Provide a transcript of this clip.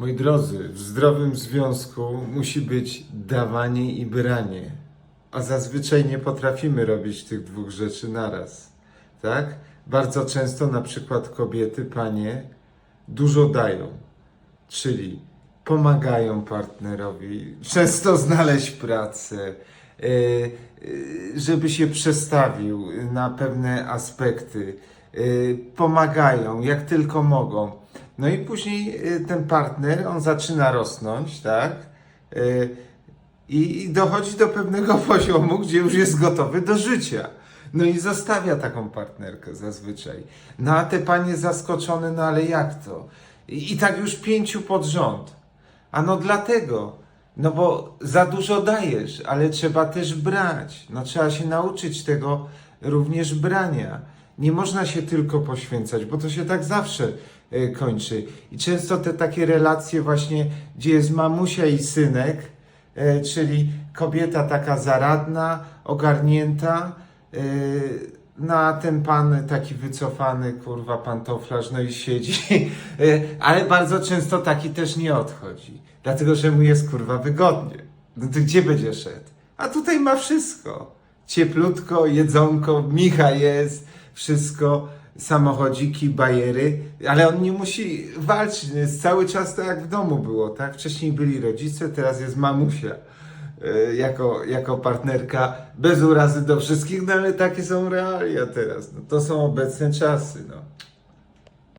Moi drodzy, w zdrowym związku musi być dawanie i branie. A zazwyczaj nie potrafimy robić tych dwóch rzeczy naraz. Tak? Bardzo często na przykład kobiety, panie, dużo dają. Czyli pomagają partnerowi, często znaleźć pracę, y, y, żeby się przestawił na pewne aspekty. Y, Pomagają jak tylko mogą. No i później y, ten partner, on zaczyna rosnąć, tak? Y, I dochodzi do pewnego poziomu, gdzie już jest gotowy do życia. No i zostawia taką partnerkę zazwyczaj. No a te panie zaskoczone, no ale jak to? I, tak już pięciu pod rząd. A no dlatego, no bo za dużo dajesz, ale trzeba też brać. No trzeba się nauczyć tego również brania. Nie można się tylko poświęcać, bo to się tak zawsze kończy. I często te takie relacje właśnie, gdzie jest mamusia i synek, e, czyli kobieta taka zaradna, ogarnięta, e, no a ten pan taki wycofany, kurwa, pantoflarz, no i siedzi, E, ale bardzo często taki też nie odchodzi, dlatego że mu jest, kurwa, wygodnie. No to gdzie będzie szedł? A tutaj ma wszystko. Cieplutko, jedzonko, Micha jest, wszystko, samochodziki, bajery, ale on nie musi walczyć, jest cały czas tak jak w domu było, tak? Wcześniej byli rodzice, teraz jest mamusia e, jako, jako partnerka, bez urazy do wszystkich, no ale takie są realia teraz, no, to są obecne czasy, no.